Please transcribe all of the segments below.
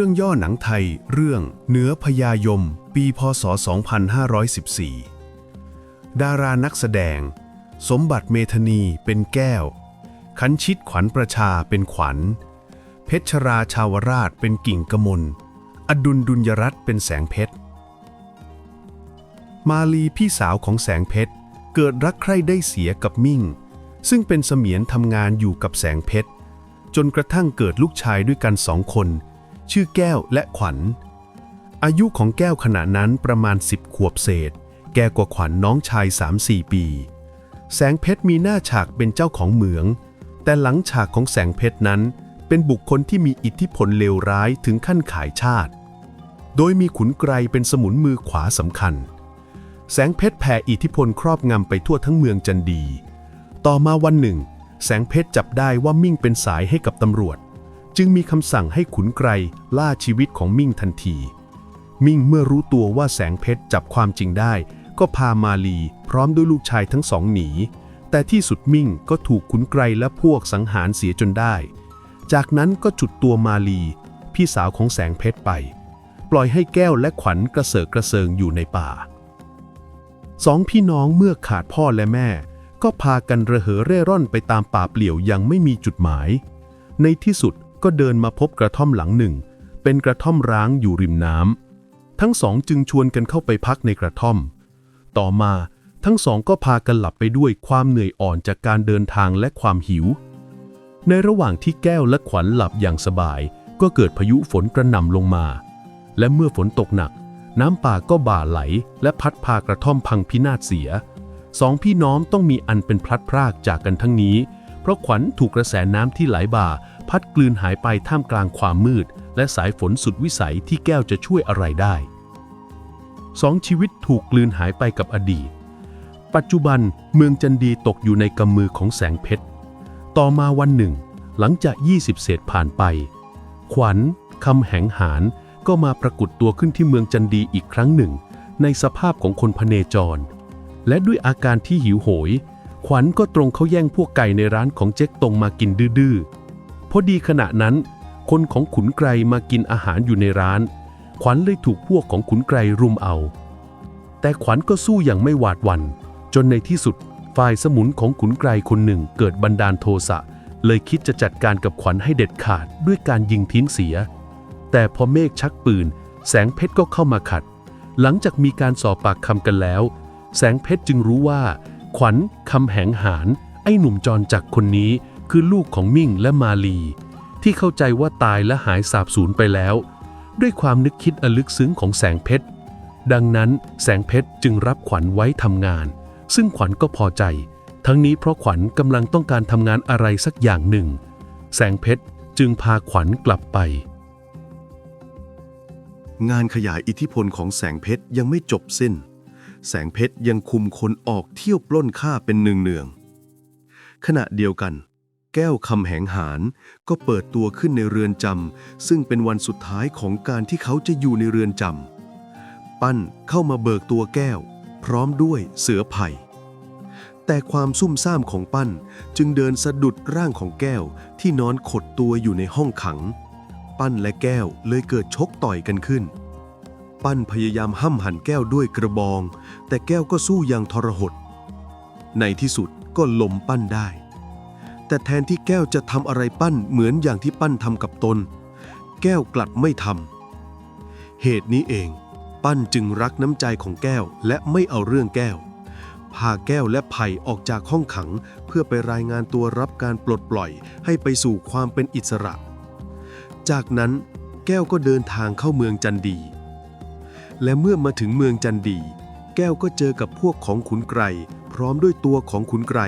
รื่องย่อหนังไทย เรื่องเนื้อพญายม ปีพศ 2514 ดารานักแสดง สมบัติเมธนีเป็นแก้ว คันชิตขวัญประชาเป็นขวัญ เพชรราชาวราชเป็นกิ่งกมล อดุลดุลยรัตน์เป็นแสงเพชร มาลีพี่สาวของแสงเพชร เกิดรักใคร่ได้เสียกับมิ่ง ซึ่งเป็นเสมียนทำงานอยู่กับแสงเพชร จนกระทั่งเกิดลูกชายด้วยกันสองคน ชื่อแก้วและขวัญ อายุของแก้วขณะนั้นประมาณ 10 ขวบเศษ แก่กว่าขวัญน้องชาย 3-4 ปี แสงเพชรมีหน้าฉากเป็นเจ้าของเหมือง แต่หลังฉากของแสงเพชรนั้น เป็นบุคคลที่มีอิทธิพลเลวร้ายถึงขั้นขายชาติ โดยมีขุนไกรเป็นสมุนมือขวาสำคัญ แสงเพชรแผ่อิทธิพลครอบงำไปทั่วทั้งเมืองจันดี ต่อมาวันหนึ่ง แสงเพชรจับได้ว่ามิ่งเป็นสายให้กับตำรวจ จึงมีคำสั่งให้ขุนไกรล่าชีวิตของมิ่งทันที มิ่งเมื่อรู้ตัวว่าแสงเพชรจับความจริงได้ ก็พามาลีพร้อมด้วยลูกชายทั้งสองหนี แต่ที่สุดมิ่งก็ถูกขุนไกรและพวกสังหารเสียจนได้ จากนั้นก็จุดตัวมาลี พี่สาวของแสงเพชรไป ปล่อยให้แก้วและขวัญกระเสือกกระเซิงอยู่ในป่าสองพี่น้องเมื่อขาดพ่อและแม่ ก็พากันระเหเร่ร่อนไปตามป่าเปลี่ยวยังไม่มีจุดหมาย ในที่สุด ก็เดินมาพบกระท่อมหลังหนึ่ง เป็นกระท่อมร้างอยู่ริมน้ำทั้งสองจึงชวนกันเข้าไปพักในกระท่อม ต่อมาทั้งสองก็พากันหลับไปด้วยความเหนื่อยอ่อนจากการเดินทางและความหิว ในระหว่างที่แก้วและขวัญหลับอย่างสบาย ก็เกิดพายุฝนกระหน่ำลงมา และเมื่อฝนตกหนัก น้ำป่าก็บ่าไหล และพัดพากระท่อมพังพินาศเสีย สองพี่น้องต้องมีอันเป็นพลัดพรากจากกันทั้งนี้ เพราะขวัญถูกกระแสน้ำที่ไหลบ่า พัดกลืนหายไปท่ามกลางความมืด และสายฝนสุดวิสัยที่แก้วจะช่วยอะไรได้สองชีวิตถูกกลืนหายไปกับอดีต ปัจจุบันเมืองจันดีตกอยู่ในกำมือของแสงเพชร ต่อมาวันหนึ่ง หลังจาก 20 เศษผ่านไป ขวัญคำแหงหารก็มาปรากฏตัวขึ้นที่เมืองจันดีอีกครั้งหนึ่ง ในสภาพของคนพเนจร และด้วยอาการที่หิวโหย ขวัญก็ตรงเข้าแย่งพวกไก่ในร้านของเจ๊กตรงมากินดื้อๆพอดีขณะนั้น คนของขุนไกรมากินอาหารอยู่ในร้าน ขวัญเลยถูกพวกของขุนไกรรุมเอา แต่ขวัญก็สู้อย่างไม่หวาดหวัน่นจนในที่สุดฝ่ายสมุนของขุนไกรคนหนึ่งเกิดบันดาลโทสะเลยคิดจะจัดการกับขวัญให้เด็ดขาดด้วยการยิงทิ้งเสีย แต่พอเมฆชักปืน แสงเพชรก็เข้ามาขัด หลังจากมีการสอบปากคำกันแล้ว แสงเพชรจึงรู้ว่า ขวัญคำแหงหารไอ้หนุ่มจรจักคนนี้คือลูกของมิ่งและมาลี ที่เข้าใจว่าตายและหายสาบสูญไปแล้ว ด้วยความนึกคิดอลึกซึ้งของแสงเพชร ดังนั้นแสงเพชรจึงรับขวัญไว้ทำงาน ซึ่งขวัญก็พอใจ ทั้งนี้เพราะขวัญกำลังต้องการทำงานอะไรสักอย่างหนึ่ง แสงเพชรจึงพาขวัญกลับไป งานขยายอิทธิพลของแสงเพชรยังไม่จบสิ้น แสงเพชรยังคุมคนออกเที่ยวปล้นฆ่าเป็นเนืองๆขณะเดียวกัน แก้วคำแหงหารก็เปิดตัวขึ้นในเรือนจำซึ่งเป็นวันสุดท้ายของการที่เขาจะอยู่ในเรือนจำปั้นเข้ามาเบิกตัวแก้ว พร้อมด้วยเสือไผ่แต่ความซุ่มซ่ามของปั้นจึงเดินสะดุดร่างของแก้วที่นอนขดตัวอยู่ในห้องขัง ปั้นและแก้วเลยเกิดชกต่อยกันขึ้น ปั้นพยายามห้ำหันแก้วด้วยกระบอง แต่แก้วก็สู้อย่างทรหด ในที่สุดก็ล้มปั้นได้ แต่แทนที่แก้วจะทำอะไรปั้นเหมือนอย่างที่ปั้นทำกับตน แก้วกลับไม่ทำเหตุนี้เอง ปั้นจึงรักน้ำใจของแก้วและไม่เอาเรื่องแก้ว พาแก้วและไผ่ออกจากห้องขัง เพื่อไปรายงานตัวรับการปลดปล่อยให้ไปสู่ความเป็นอิสระ จากนั้นแก้วก็เดินทางเข้าเมืองจันดี และเมื่อมาถึงเมืองจันดี แก้วก็เจอกับพวกของขุนไกรพร้อมด้วยตัวของขุนไกร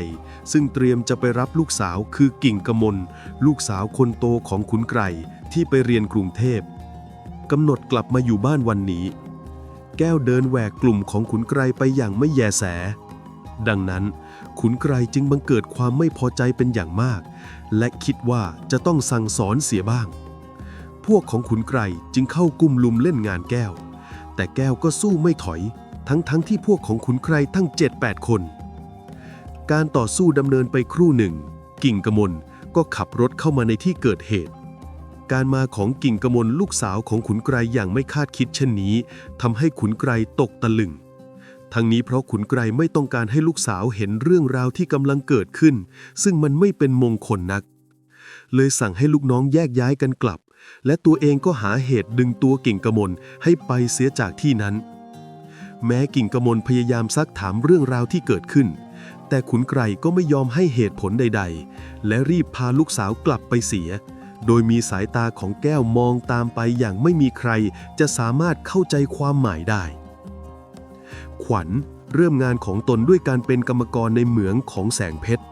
ซึ่งเตรียมจะไปรับลูกสาวคือกิ่งกมล ลูกสาวคนโตของขุนไกรที่ไปเรียนกรุงเทพกำหนดกลับมาอยู่บ้านวันนี้ แก้วเดินแหวกกลุ่มของขุนไกรไปอย่างไม่แยแส ดังนั้น ขุนไกรจึงบังเกิดความไม่พอใจเป็นอย่างมาก และคิดว่าจะต้องสั่งสอนเสียบ้าง พวกของขุนไกรจึงเข้ากุมลุมเล่นงานแก้ว แต่แก้วก็สู้ไม่ถอย ทั้งๆทที่พวกของขุนไกรทั้ง 7-8 คน การต่อสู้ดำเนินไปครู่หนึ่ง กิ่งกมลก็ขับรถเข้ามาในที่เกิดเหตุ การมาของกิ่งกมลลูกสาวของขุนไกรอย่างไม่คาดคิดเช่นนี้ทำให้ขุนไกรตกตะลึงทั้งนี้เพราะขุนไกรไม่ต้องการให้ลูกสาวเห็นเรื่องราวที่กำลังเกิดขึ้น ซึ่งมันไม่เป็นมงคลนัก เลยสั่งให้ลูกน้องแยกย้ายกันกลับ และตัวเองก็หาเหตุดึงตัวกิ่งกมลให้ไปเสียจากที่นั้น แม้กิ่งกมลพยายามซักถามเรื่องราวที่เกิดขึ้น แต่ขุนไกรก็ไม่ยอมให้เหตุผลใด ๆ และรีบพาลูกสาวกลับไปเสีย โดยมีสายตาของแก้วมองตามไปอย่างไม่มีใครจะสามารถเข้าใจความหมายได้ ขวัญเริ่มงานของตนด้วยการเป็นกรรมกรในเหมืองของแสงเพชร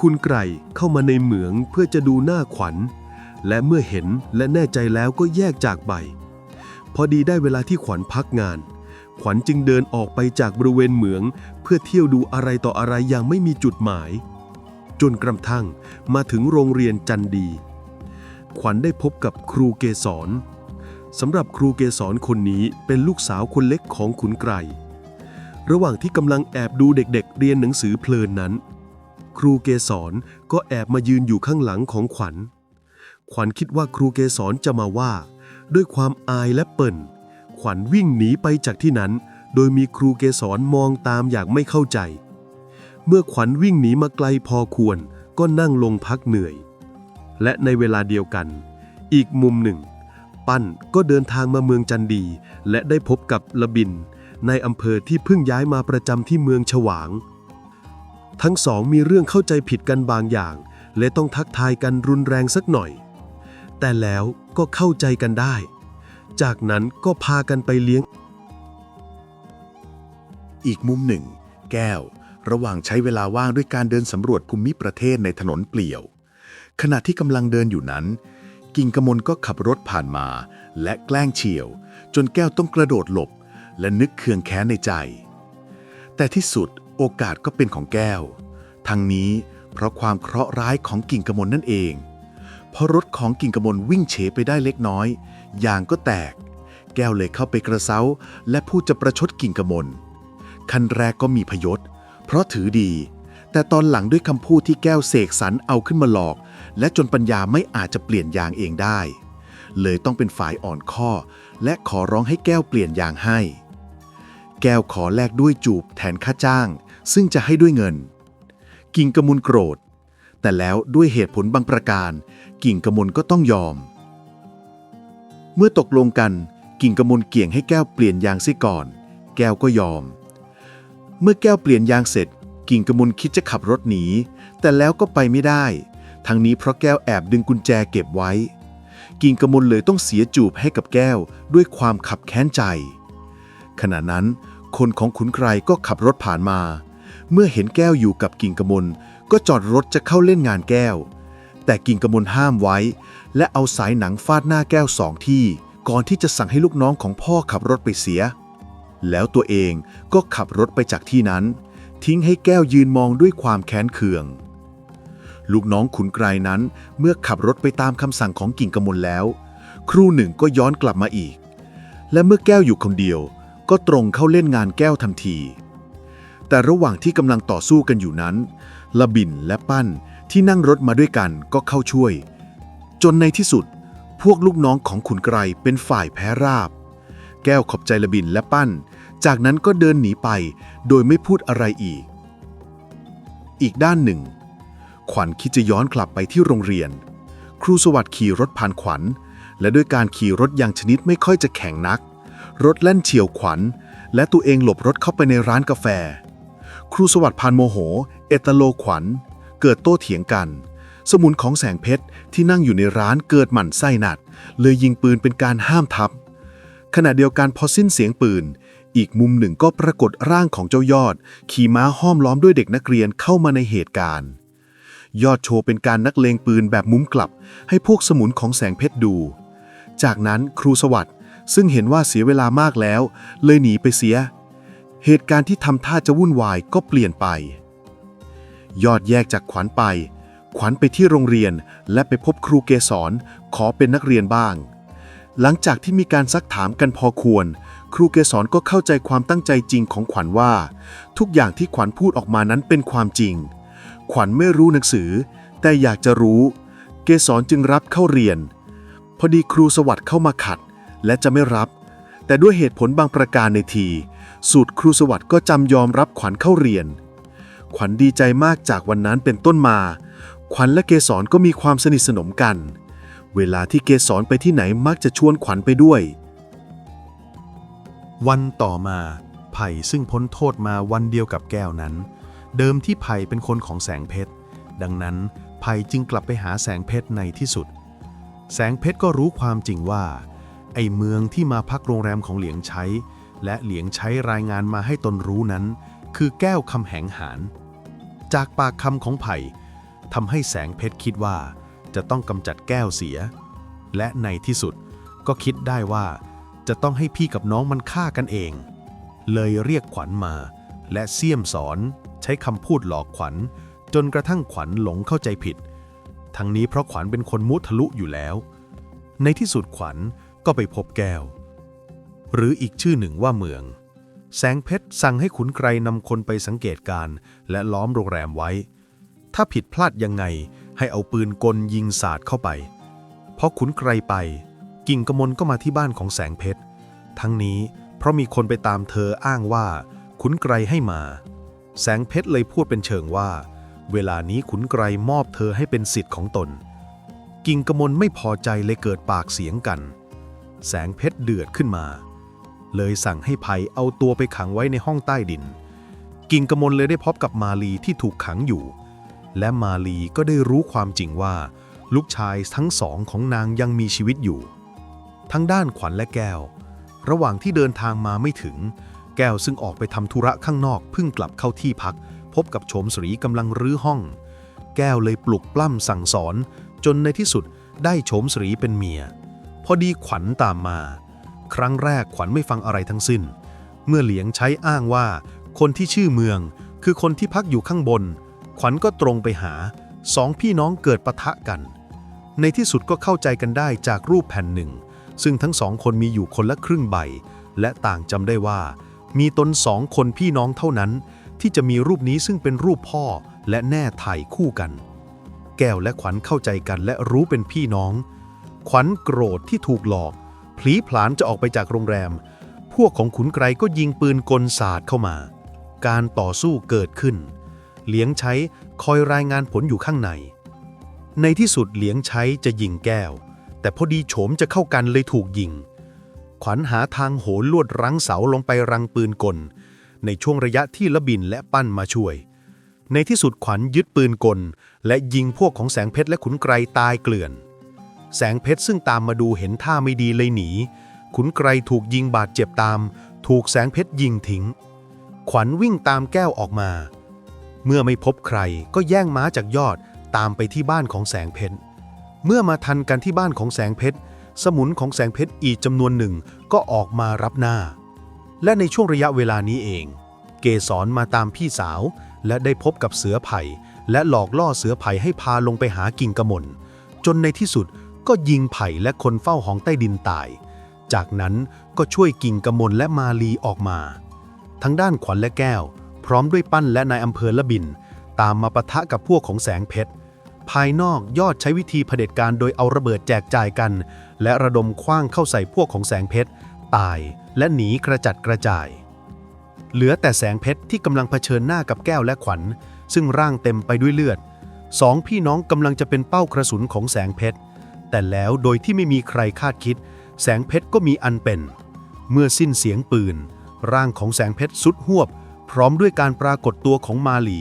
คุณไกรเข้ามาในเหมืองเพื่อจะดูหน้าขวัญ และเมื่อเห็นและแน่ใจแล้วก็แยกจากไป พอดีได้เวลาที่ขวัญพักงาน ขวัญจึงเดินออกไปจากบริเวณเหมือง เพื่อเที่ยวดูอะไรต่ออะไรอย่างไม่มีจุดหมาย จนกระทั่งมาถึงโรงเรียนจันดี ขวัญได้พบกับครูเกษรสำหรับครูเกษรคนนี้เป็นลูกสาวคนเล็กของขุนไกรระหว่างที่กำลังแอบดูเด็กๆเรียนหนังสือเพลินนั้น ครูเกษรก็แอบมายืนอยู่ข้างหลังของขวัญ ขวัญคิดว่าครูเกษรจะมาว่า ด้วยความอายและเปิ่น ขวัญวิ่งหนีไปจากที่นั้น โดยมีครูเกษรมองตามอย่างไม่เข้าใจ เมื่อขวัญวิ่งหนีมาไกลพอควรก็นั่งลงพักเหนื่อย และในเวลาเดียวกัน อีกมุมหนึ่ง ปั้นก็เดินทางมาเมืองจันดี และได้พบกับละบิน ในอำเภอที่เพิ่งย้ายมาประจำที่เมืองฉวาง ทั้งสองมีเรื่องเข้าใจผิดกันบางอย่าง และต้องทักทายกันรุนแรงสักหน่อย แต่แล้วก็เข้าใจกันได้ จากนั้นก็พากันไปเลี้ยง อีกมุมหนึ่ง แก้ว ระหว่างใช้เวลาว่างด้วยการเดินสำรวจภูมิประเทศในถนนเปลี่ยว ขณะที่กำลังเดินอยู่นั้น กิ่งกมลก็ขับรถผ่านมา และแกล้งเฉียว จนแก้วต้องกระโดดหลบ และนึกเคืองแค้นในใจ แต่ที่สุดโอกาสก็เป็นของแก้ว ทั้งนี้เพราะความเคราะห์ร้ายของกิ่งกมลนั่นเอง พอรถของกิ่งกมลวิ่งเฉไปได้เล็กน้อยยางก็แตก แก้วเลยเข้าไปกระเซ้า และพูดจะประชดกิ่งกมลขั้นแรกก็มีพยศ เพราะถือดี แต่ตอนหลังด้วยคำพูดที่แก้วเสกสรรเอาขึ้นมาหลอก และจนปัญญาไม่อาจจะเปลี่ยนยางเองได้ เลยต้องเป็นฝ่ายอ่อนข้อ และขอร้องให้แก้วเปลี่ยนยางให้ แก้วขอแลกด้วยจูบแทนค่าจ้าง ซึ่งจะให้ด้วยเงิน กิ่งกระมุนโกรธ แต่แล้วด้วยเหตุผลบางประการ กิ่งกระมุนก็ต้องยอม เมื่อตกลงกันกิ่งกระมุนเกี่ยงให้แก้วเปลี่ยนยางซิก่อน แก้วก็ยอม เมื่อแก้วเปลี่ยนยางเสร็จ กิ่งกระมุนคิดจะขับรถหนี แต่แล้วก็ไปไม่ได้ ทั้งนี้เพราะแก้วแอบดึงกุญแจเก็บไว้ กิ่งกระมุนเลยต้องเสียจูบให้กับแก้วด้วยความขับแค้นใจ ขณะนั้น คนของขุนไกรก็ขับรถผ่านมา เมื่อเห็นแก้วอยู่กับกิ่งกระมุนก็จอดรถจะเข้าเล่นงานแก้ว แต่กิ่งกระมุนห้ามไว้ และเอาสายหนังฟาดหน้าแก้วสองที่ ก่อนที่จะสั่งให้ลูกน้องของพ่อขับรถไปเสีย แล้วตัวเองก็ขับรถไปจากที่นั้น ทิ้งให้แก้วยืนมองด้วยความแค้นเคือง ลูกน้องขุนไกรนั้นเมื่อขับรถไปตามคำสั่งของกิ่งกระมลแล้ว ครูหนึ่งก็ย้อนกลับมาอีก และเมื่อแก้วอยู่คนเดียว ก็ตรงเข้าเล่นงานแก้วทันที แต่ระหว่างที่กำลังต่อสู้กันอยู่นั้นละบินและปั้น ที่นั่งรถมาด้วยกันก็เข้าช่วย จนในที่สุด พวกลูกน้องของขุนไกรเป็นฝ่ายแพ้ราบ แก้วขอบใจละบินและปั้น จากนั้นก็เดินหนีไปโดยไม่พูดอะไรอีก อีกด้านหนึ่ง ขวัญคิดจะย้อนกลับไปที่โรงเรียน ครูสวัสดิ์ขี่รถผ่านขวัญ และด้วยการขี่รถอย่างชนิดไม่ค่อยจะแข็งนัก รถแล่นเฉียวขวัญ และตัวเองหลบรถเข้าไปในร้านกาแฟ ครูสวัสดิ์พานโมโห เอตโลขวัญ เกิดโต้เถียงกัน สมุนของแสงเพชรที่นั่งอยู่ในร้านเกิดหมั่นไส้หนัด เลยยิงปืนเป็นการห้ามทับ ขณะเดียวกันพอสิ้นเสียงปืน อีกมุมหนึ่งก็ปรากฏร่างของเจ้ายอด ขี่ม้าห้อมล้อมด้วยเด็กนักเรียนเข้ามาในเหตุการณ์ยอดโชว์เป็นการนักเลงปืนแบบมุมกลับ ให้พวกสมุนของแสงเพชรดู จากนั้นครูสวัสด์ซึ่งเห็นว่าเสียเวลามากแล้ว เลยหนีไปเสีย เหตุการณ์ที่ทำท่าจะวุ่นวายก็เปลี่ยนไป ยอดแยกจากขวัญไป ขวัญไปที่โรงเรียนและไปพบครูเกษรขอเป็นนักเรียนบ้าง หลังจากที่มีการซักถามกันพอควร ครูเกษรก็เข้าใจความตั้งใจจริงของขวัญว่า ทุกอย่างที่ขวัญพูดออกมานั้นเป็นความจริง ขวัญไม่รู้หนังสือ แต่อยากจะรู้ เกษรจึงรับเข้าเรียน พอดีครูสวัสดิ์เข้ามาขัด และจะไม่รับ แต่ด้วยเหตุผลบางประการในที สูตรครูสวัสดิ์ก็จำยอมรับขวัญเข้าเรียน ขวัญดีใจมากจากวันนั้นเป็นต้นมา ขวัญและเกสรก็มีความสนิทสนมกัน เวลาที่เกสรไปที่ไหนมักจะชวนขวัญไปด้วย วันต่อมาไผ่ซึ่งพ้นโทษมาวันเดียวกับแก้วนั้น เดิมที่ไผ่เป็นคนของแสงเพชร ดังนั้นไผ่จึงกลับไปหาแสงเพชรในที่สุด แสงเพชรก็รู้ความจริงว่า ไอ้เมืองที่มาพักโรงแรมของเหลียงใช้ และเหลียงใช้รายงานมาให้ตนรู้นั้น คือแก้วคำแหงหาน จากปากคำของไผ่ทำให้แสงเพชรคิดว่าจะต้องกำจัดแก้วเสีย และในที่สุดก็คิดได้ว่าจะต้องให้พี่กับน้องมันฆ่ากันเอง เลยเรียกขวัญมา และเสี่ยมสอนใช้คำพูดหลอกขวัญ จนกระทั่งขวัญหลงเข้าใจผิด ทั้งนี้เพราะขวัญเป็นคนมุทะลุอยู่แล้ว ในที่สุดขวัญก็ไปพบแก้ว หรืออีกชื่อหนึ่งว่าเมือง แสงเพชรสั่งให้ขุนไกรนำคนไปสังเกตการณ์และล้อมโรงแรมไว้ ถ้าผิดพลาดยังไงให้เอาปืนกลยิงสาดเข้าไปพอขุนไกรไป กิ่งกมลก็มาที่บ้านของแสงเพชร ทั้งนี้เพราะมีคนไปตามเธออ้างว่าขุนไกรให้มา แสงเพชรเลยพูดเป็นเชิงว่า เวลานี้ขุนไกรมอบเธอให้เป็นสิทธิ์ของตน กิ่งกมลไม่พอใจเลยเกิดปากเสียงกัน แสงเพชรเดือดขึ้นมา เลยสั่งให้ไผ่เอาตัวไปขังไว้ในห้องใต้ดิน กิ่งกมลเลยได้พบกับมาลีที่ถูกขังอยู่ และมาลีก็ได้รู้ความจริงว่า ลูกชายทั้งสองของนางยังมีชีวิตอยู่ ทั้งด้านขวัญและแก้ว ระหว่างที่เดินทางมาไม่ถึง แก้วซึ่งออกไปทำธุระข้างนอกเพิ่งกลับเข้าที่พัก พบกับโฉมสรีกำลังรื้อห้อง แก้วเลยปลุกปล้ำสั่งสอน จนในที่สุดได้โฉมสรีเป็นเมีย พอดีขวัญตามมา ครั้งแรกขวัญไม่ฟังอะไรทั้งสิ้น เมื่อเหลียงใช้อ้างว่า คนที่ชื่อเมือง คือคนที่พักอยู่ข้างบน ขวัญก็ตรงไปหาสองพี่น้องเกิดปะทะกัน ในที่สุดก็เข้าใจกันได้จากรูปแผ่นหนึ่ง ซึ่งทั้งสองคนมีอยู่คนละครึ่งใบ และต่างจำได้ว่า มีตนสองคนพี่น้องเท่านั้น ที่จะมีรูปนี้ซึ่งเป็นรูปพ่อและแน่ถ่ายคู่กัน แก้วและขวัญเข้าใจกันและรู้เป็นพี่น้อง ขวัญโกรธที่ถูกหลอก พลีผลานจะออกไปจากโรงแรม พวกของขุนไกรก็ยิงปืนกลสาดเข้ามา การต่อสู้เกิดขึ้น เหลียงใช้คอยรายงานผลอยู่ข้างใน ในที่สุดเหลียงใช้จะยิงแก้ว แต่พอดีโฉมจะเข้ากันเลยถูกยิง ขวัญหาทางโหนลวดรั้งเสาลงไปรังปืนกล ในช่วงระยะที่ละบินและปั้นมาช่วย ในที่สุดขวัญยึดปืนกล และยิงพวกของแสงเพชรและขุนไกรตายเกลื่อน แสงเพชรซึ่งตามมาดูเห็นท่าไม่ดีเลยหนี ขุนไกรถูกยิงบาดเจ็บตาม ถูกแสงเพชรยิงทิ้ง ขวัญวิ่งตามแก้วออกมา เมื่อไม่พบใครก็แย่งม้าจากยอดตามไปที่บ้านของแสงเพชร เมื่อมาทันกันที่บ้านของแสงเพชร สมุนของแสงเพชรอีกจำนวนหนึ่งก็ออกมารับหน้า และในช่วงระยะเวลานี้เอง เกสรมาตามพี่สาว และได้พบกับเสือไผ่และหลอกล่อเสือไผ่ให้พาลงไปหากิ่งกระมนจนในที่สุด ก็ยิงไผ่และคนเฝ้าห้องใต้ดินตาย จากนั้นก็ช่วยกิ่งกระมนและมาลีออกมา ทั้งด้านขวัญและแก้ว พร้อมด้วยปั้นและนายอำเภอละบิน ตามมาปะทะกับพวกของแสงเพชร ภายนอกยอดใช้วิธีเผด็จการโดยเอาระเบิดแจกจ่ายกัน และระดมคว้างเข้าใส่พวกของแสงเพชร ตายและหนีกระจัดกระจาย เหลือแต่แสงเพชรที่กำลังเผชิญหน้ากับแก้วและขวัญ ซึ่งร่างเต็มไปด้วยเลือดสองพี่น้องกำลังจะเป็นเป้ากระสุนของแสงเพชร แต่แล้วโดยที่ไม่มีใครคาดคิด แสงเพชรก็มีอันเป็น เมื่อสิ้นเสียงปืน ร่างของแสงเพชรสุดหวบ พร้อมด้วยการปรากฏตัวของมาลี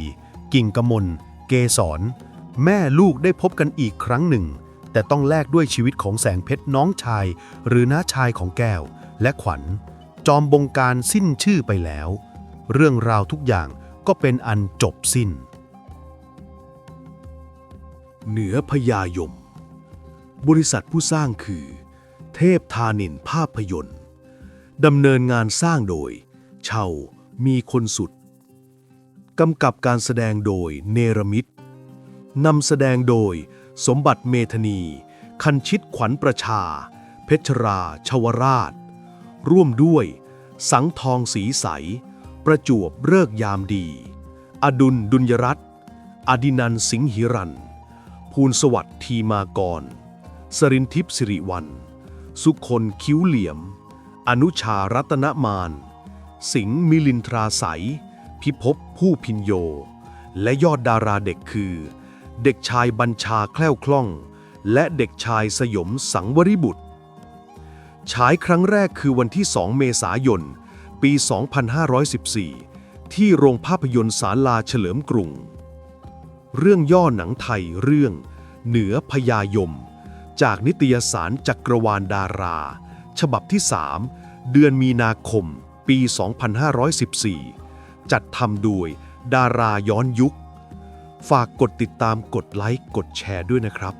กิ่งกมล เกสรแม่ลูกได้พบกันอีกครั้งหนึ่ง แต่ต้องแลกด้วยชีวิตของแสงเพชรน้องชาย หรือน้าชายของแก้ว และขวัญ จอมบงการสิ้นชื่อไปแล้ว เรื่องราวทุกอย่างก็เป็นอันจบสิ้น เหนือพญายม บริษัทผู้สร้างคือ เทพธานินภาพยนตร์ดำเนินงานสร้างโดย เชามีคนสุด กำกับการแสดงโดยเนรมิตนำแสดงโดย สมบัติเมธนี คันชิตขวัญประชา เพชรราชวราช ร่วมด้วย สังทองสีใส ประจวบเลิกยามดี อดุลดุลยรัตน์อดินันสิงหิรัน ภูลสวัสดิ์ทีมากร สรินทิพย์สิริวัลสุคนคิ้วเหลี่ยม อนุชารัตนมาน สิงห์มิลินทราใสยพิภพผู้พินโย และยอดดาราเด็กคือ เด็กชายบัญชาแคล่วคล่อง และเด็กชายสยมสังวริบุตร ฉายครั้งแรกคือวันที่ 2 เมษายน ปี 2514 ที่โรงภาพยนตร์ศาลาเฉลิมกรุง เรื่องย่อหนังไทยเรื่อง เหนือพญายม จากนิตยสารจักรวาลดารา ฉบับที่ 3 เดือนมีนาคม ปี 2514 จัดทำโดยดาราย้อนยุค ฝากกดติดตามกดไลค์กดแชร์ด้วยนะครับ